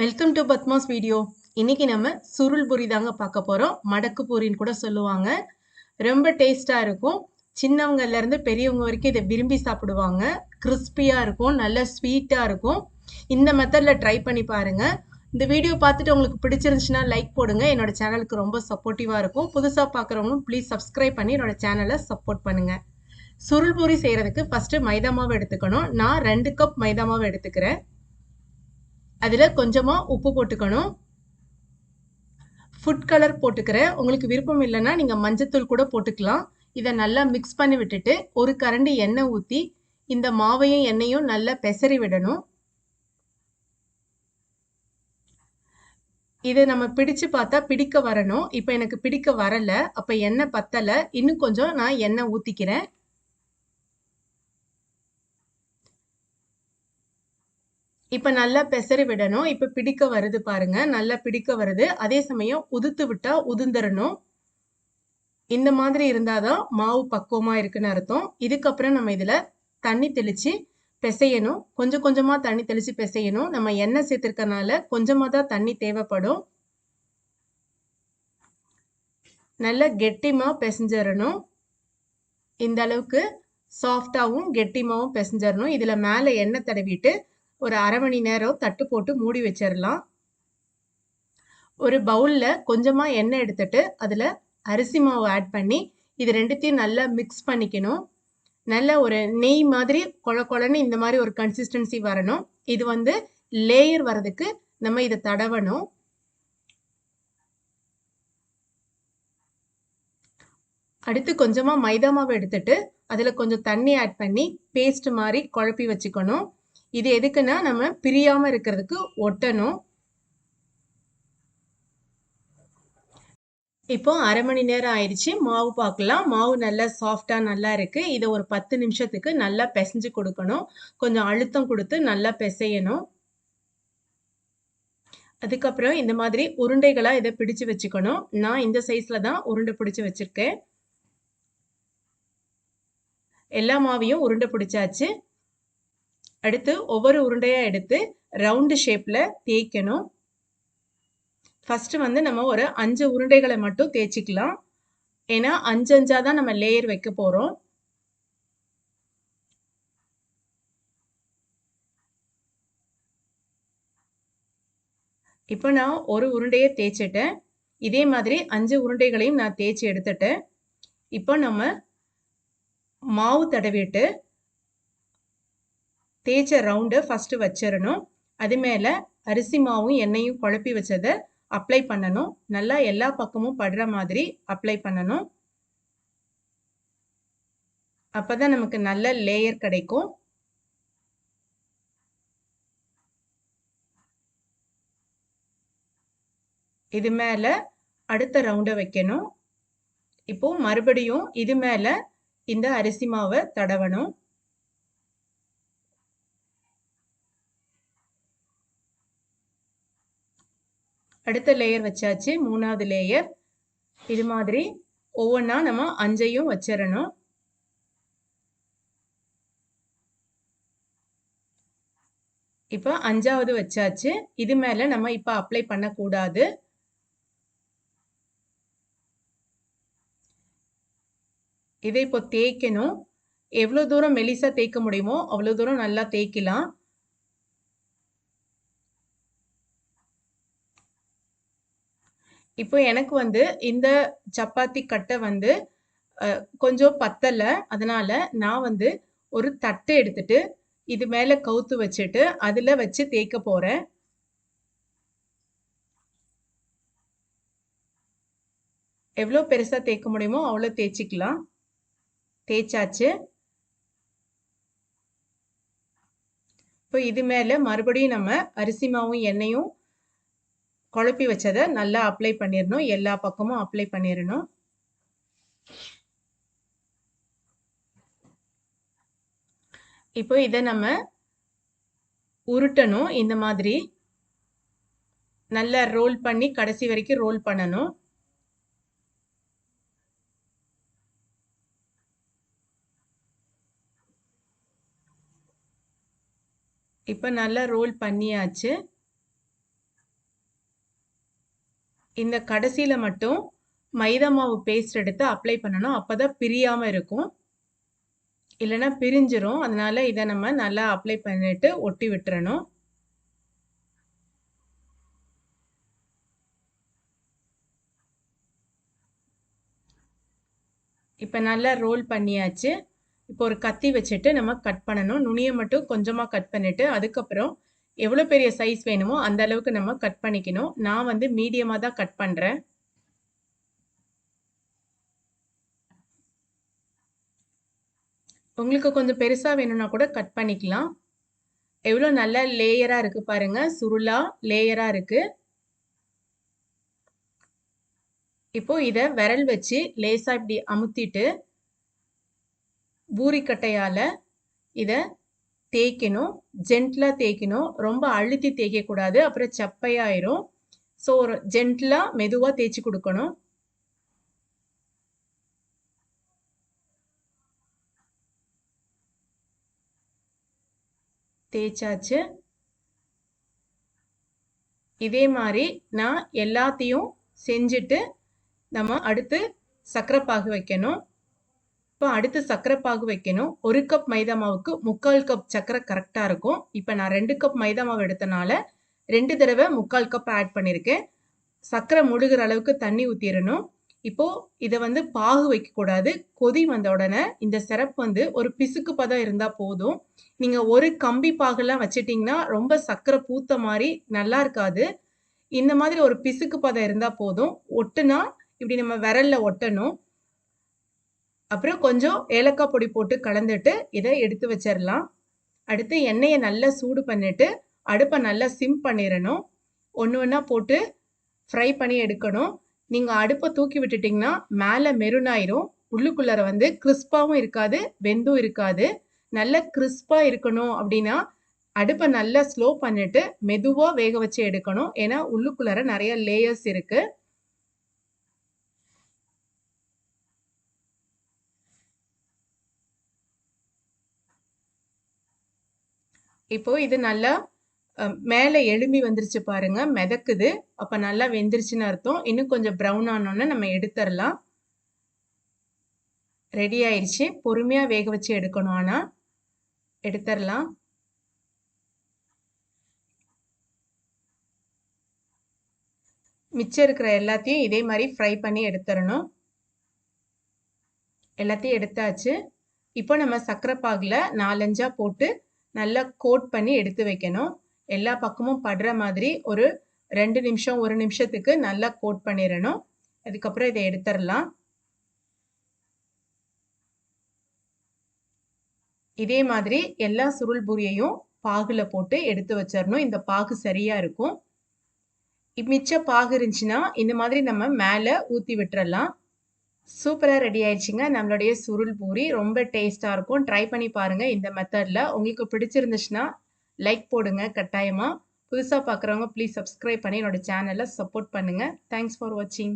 Welcome to Padma's video இன்னைக்கு நம்ம சுருள் பூரி தாங்க பார்க்க போறோம். மடக்கு பூரின்னு கூட சொல்லுவாங்க. ரொம்ப டேஸ்டா இருக்கும். சின்னவங்கல இருந்து பெரியவங்க வரைக்கும் இதை விரும்பி சாப்பிடுவாங்க. கிறிஸ்பியா இருக்கும். நல்ல ஸ்வீட்டா இருக்கும். இந்த மெத்தட்ல ட்ரை பண்ணி பாருங்க. இந்த வீடியோ பார்த்துட்டு உங்களுக்கு பிடிச்சிருந்துச்சுன்னா லைக் போடுங்க. என்னோட சேனலுக்கு ரொம்ப சப்போர்ட்டிவா இருக்கும். புதுசா பார்க்குறவங்களும் ப்ளீஸ் சப்ஸ்கிரைப் பண்ணி என்னோட சேனலை சப்போர்ட் பண்ணுங்க. சுருள் பூரி செய்யறதுக்கு ஃபர்ஸ்ட் மைதா மாவு எடுத்துக்கணும். நான் ரெண்டு கப் மைதா மாவு எடுத்துக்கிறேன். அதில் கொஞ்சமாக உப்பு போட்டுக்கணும். ஃபுட் கலர் போட்டுக்கிறேன். உங்களுக்கு விருப்பம் இல்லைன்னா நீங்கள் மஞ்சத்தூள் கூட போட்டுக்கலாம். இதை நல்லா மிக்ஸ் பண்ணி விட்டுட்டு ஒரு கரண்டி எண்ணெய் ஊற்றி இந்த மாவையும் எண்ணெயும் நல்லா பெசரி விடணும். இதை நம்ம பிடிச்சு பார்த்தா பிடிக்க வரணும். இப்போ எனக்கு பிடிக்க வரல. அப்போ எண்ணெய் பத்தலை. இன்னும் கொஞ்சம் நான் எண்ணெய் ஊற்றிக்கிறேன் இப்போ நல்லா பெசறி விடணும். இப்போ பிடிக்க வருது பாருங்க. நல்லா பிடிக்க வருது. அதே சமயம் உதுத்து விட்டா உதிர்ந்துடணும் இந்த மாதிரி இருந்தாதான் மாவு பக்குவமா இருக்குன்னு அர்த்தம். இதுக்கப்புறம் நம்ம இதுல தண்ணி தெளிச்சு பிசையணும். கொஞ்சம் கொஞ்சமா தண்ணி தெளிச்சு பிசையணும். நம்ம எண்ணெய் சேர்த்திருக்கனால கொஞ்சமா தான் தண்ணி தேவைப்படும். நல்லா கெட்டிமா பிசைஞ்சிடணும் இந்த அளவுக்கு சாஃப்டாகவும் கெட்டிமாவும் பிசைஞ்சிடணும் இதுல மேல எண்ணெய் தடவிட்டு ஒரு அரை மணி நேரம் தட்டு போட்டு மூடி வச்சிடலாம் ஒரு பவுலில் கொஞ்சமாக எண்ணெய் எடுத்துட்டு அதில் அரிசி மாவு ஆட் பண்ணி இது ரெண்டுத்தையும் நல்லா மிக்ஸ் பண்ணிக்கணும். நல்ல ஒரு நெய் மாதிரி கொழ கொழன்னு இந்த மாதிரி ஒரு கன்சிஸ்டன்சி வரணும். இது வந்து லேயர் வர்றதுக்கு நம்ம இதை தடவணும். அடுத்து கொஞ்சமாக மைதா மாவு எடுத்துட்டு அதில் கொஞ்சம் தண்ணி ஆட் பண்ணி பேஸ்ட் மாதிரி குழப்பி வச்சுக்கணும். இது எதுக்குன்னா நம்ம பிரியாம இருக்கிறதுக்கு ஒட்டணும். இப்போ அரை மணி நேரம் ஆயிடுச்சு. மாவு பார்க்கலாம் மாவு நல்லா சாஃப்டா நல்லா இருக்கு. இதை ஒரு பத்து நிமிஷத்துக்கு நல்லா பிசைஞ்சு கொடுக்கணும். கொஞ்சம் அழுத்தம் கொடுத்து நல்லா பிசையணும். அதுக்கப்புறம் இந்த மாதிரி உருண்டைகளா இதை பிடிச்சு வச்சுக்கணும். நான் இந்த சைஸ்ல தான் உருண்டை பிடிச்சு வச்சிருக்கேன். எல்லா மாவையும் உருண்டை பிடிச்சாச்சு. அடுத்து ஒவ்வொரு உருண்டையா எடுத்து ரவுண்டு ஷேப்ல தேய்க்கணும். ஃபர்ஸ்ட் வந்து நம்ம ஒரு அஞ்சு உருண்டைகளை மட்டும் தேய்ச்சிக்கலாம். ஏன்னா அஞ்சு அஞ்சா தான் நம்ம லேயர் வைக்க போறோம். இப்போ நான் ஒரு உருண்டையை தேய்ச்சிட்டேன். இதே மாதிரி அஞ்சு உருண்டைகளையும் நான் தேய்ச்சி எடுத்துட்டேன். இப்போ நம்ம மாவு தடவிட்டு தேய்ச்ச ரவுண்டை ஃபஸ்ட்டு வச்சிடணும். அது மேலே அரிசி மாவும் எண்ணெயும் குழப்பி வச்சதை அப்ளை பண்ணணும். நல்லா எல்லா பக்கமும் படுற மாதிரி அப்ளை பண்ணணும். அப்போதான் நமக்கு நல்ல லேயர் கிடைக்கும். இது மேல அடுத்த ரவுண்டை வைக்கணும். இப்போ மறுபடியும் இது மேல இந்த அரிசி மாவை தடவணும். அடுத்த லேயர் வச்சாச்சு மூணாவது லேயர் இது மாதிரி ஒவ்வொன்றா நம்ம அஞ்சையும் வச்சிடணும். இப்போ அஞ்சாவது வச்சாச்சு. இது மேல நம்ம இப்போ அப்ளை பண்ணக்கூடாது. இதை இப்போ தேய்க்கணும். எவ்வளோ தூரம் மெலிசா தேய்க்க முடியுமோ அவ்வளோ தூரம் நல்லா தேய்க்கலாம். இப்போ எனக்கு வந்து இந்த சப்பாத்தி கட்டை வந்து கொஞ்சம் பத்தலை. அதனால நான் வந்து ஒரு தட்டை எடுத்துட்டு இது மேலே கவுத்து வச்சுட்டு அதில் வச்சு தேய்க்க போகிறேன் எவ்வளோ பெருசாக தேய்க்க முடியுமோ அவ்வளோ தேய்ச்சிக்கலாம். தேய்ச்சாச்சு. இப்போ இது மேலே மறுபடியும் நம்ம அரிசி மாவும் எண்ணெயும் குழப்பி வச்சதை நல்லா அப்ளை பண்ணிடணும் எல்லா பக்கமும் அப்ளை பண்ணிடணும் இப்போ இதை நம்ம உருட்டணும். இந்த மாதிரி நல்லா ரோல் பண்ணி கடைசி வரைக்கும் ரோல் பண்ணணும். இப்போ நல்லா ரோல் பண்ணியாச்சு. இந்த கடைசியில் மட்டும் மைதா மாவு பேஸ்ட் எடுத்து அப்ளை பண்ணணும். அப்போ தான் பிரியாமல் இருக்கும். இல்லைன்னா பிரிஞ்சிரும். அதனால இதை நம்ம நல்லா அப்ளை பண்ணிட்டு ஒட்டி விட்டுறணும். இப்போ நல்லா ரோல் பண்ணியாச்சு. இப்போ ஒரு கத்தி வச்சுட்டு நம்ம கட் பண்ணணும். நுனியை மட்டும் கொஞ்சமாக கட் பண்ணிவிட்டு அதுக்கப்புறம் எவ்வளோ பெரிய சைஸ் வேணுமோ அந்த அளவுக்கு நம்ம கட் பண்ணிக்கணும். நான் வந்து மீடியமாக தான் கட் பண்ணுறேன் உங்களுக்கு கொஞ்சம் பெருசாக வேணும்னா கூட கட் பண்ணிக்கலாம். எவ்வளோ நல்ல லேயராக இருக்குது பாருங்கள் சுருளாக லேயராக இருக்குது இப்போ இதை விரல் வச்சு லேசாக இப்படி அமுத்திட்டு பூரிக்கட்டையால் இதை தேய்க்கணும் ஜென்ட்லாக தேய்க்கணும் ரொம்ப அழுத்தி தேய்க்கக்கூடாது அப்புறம் சப்பையாயிரும். ஸோ ஒரு ஜென்ட்லாக மெதுவாக தேய்ச்சி கொடுக்கணும். தேய்ச்சாச்சு. இதே மாதிரி நான் எல்லாத்தையும் செஞ்சுட்டு நம்ம அடுத்து சக்கரை பாகு வைக்கணும். இப்போ அடுத்து சர்க்கரை பாகு வைக்கணும். ஒரு கப் மைதா மாவுக்கு முக்கால் கப் சர்க்கரை கரெக்டாக இருக்கும். இப்போ நான் ரெண்டு கப் மைதா மாவு எடுத்தனால ரெண்டு தடவை முக்கால் கப் ஆட் பண்ணியிருக்கேன் சர்க்கரை முழுகிற அளவுக்கு தண்ணி ஊற்றிடணும் இப்போ இதை வந்து பாகு வைக்கக்கூடாது. கொதி வந்த உடனே இந்த சிரப் வந்து ஒரு பிசுக்கு பதம் இருந்தால் போதும். நீங்கள் ஒரு கம்பி பாகுலாம் வச்சிட்டிங்கன்னா ரொம்ப சர்க்கரை பூத்த மாதிரி நல்லா இருக்காது. இந்த மாதிரி ஒரு பிசுக்கு பதம் இருந்தால் போதும். ஒட்டுனா இப்படி நம்ம விரலில் ஒட்டணும். அப்புறம் கொஞ்சம் ஏலக்காய் பொடி போட்டு கலந்துட்டு இதை எடுத்து வச்சிடலாம் அடுத்து எண்ணெயை நல்லா சூடு பண்ணிட்டு அடுப்பை நல்லா சிம் பண்ணிடணும் ஒன்று ஒன்றா போட்டு ஃப்ரை பண்ணி எடுக்கணும். நீங்கள் அடுப்பை தூக்கி விட்டுட்டிங்கன்னா மேலே மெருனாயிரும். உள்ளுக்குள்ளார வந்து கிறிஸ்பாகவும் இருக்காது வெந்தும் இருக்காது. நல்ல கிறிஸ்பாக இருக்கணும் அப்படின்னா அடுப்பை நல்லா ஸ்லோ பண்ணிட்டு மெதுவாக வேக வச்சு எடுக்கணும். ஏன்னா உள்ளுக்குள்ளார நிறைய லேயர்ஸ் இருக்குது இப்போ இது நல்லா மேலே எலும்பி வந்துருச்சு பாருங்க மிதக்குது. அப்போ நல்லா வெந்துருச்சுன்னு அர்த்தம். இன்னும் கொஞ்சம் ப்ரௌன் ஆனோன்னு நம்ம எடுத்துடலாம் ரெடி ஆயிடுச்சு பொறுமையாக வேக வச்சு எடுக்கணும் ஆனால் எடுத்துடலாம் மிச்சம் இருக்கிற எல்லாத்தையும் இதே மாதிரி ஃப்ரை பண்ணி எடுத்துடணும் எல்லாத்தையும் எடுத்தாச்சு. இப்போ நம்ம சர்க்கரை பாகில் நாலஞ்சா போட்டு நல்லா கோட் பண்ணி எடுத்து வைக்கணும். எல்லா பக்கமும் படுற மாதிரி ஒரு ரெண்டு நிமிஷம் ஒரு நிமிஷத்துக்கு நல்லா கோட் பண்ணிடணும். அதுக்கப்புறம் இதை எடுத்துடலாம். இதே மாதிரி எல்லா சுருள் பூரியையும் பாகுல போட்டு எடுத்து வச்சிடணும். இந்த பாகு சரியா இருக்கும். மிச்ச பாகு இருந்துச்சுன்னா இந்த மாதிரி நம்ம மேலே ஊற்றி விட்டுறலாம். சூப்பராக ரெடி ஆயிடுச்சுங்க. நம்மளுடைய சுருள் பூரி ரொம்ப டேஸ்ட்டாக இருக்கும். ட்ரை பண்ணி பாருங்கள் இந்த மெத்தடில் உங்களுக்கு பிடிச்சிருந்துச்சுன்னா லைக் போடுங்க கட்டாயமாக புதுசாக பார்க்குறவங்க ப்ளீஸ் சப்ஸ்கிரைப் பண்ணி என்னோட சேனலை சப்போர்ட் பண்ணுங்கள் தேங்க்ஸ் ஃபார் வாட்சிங்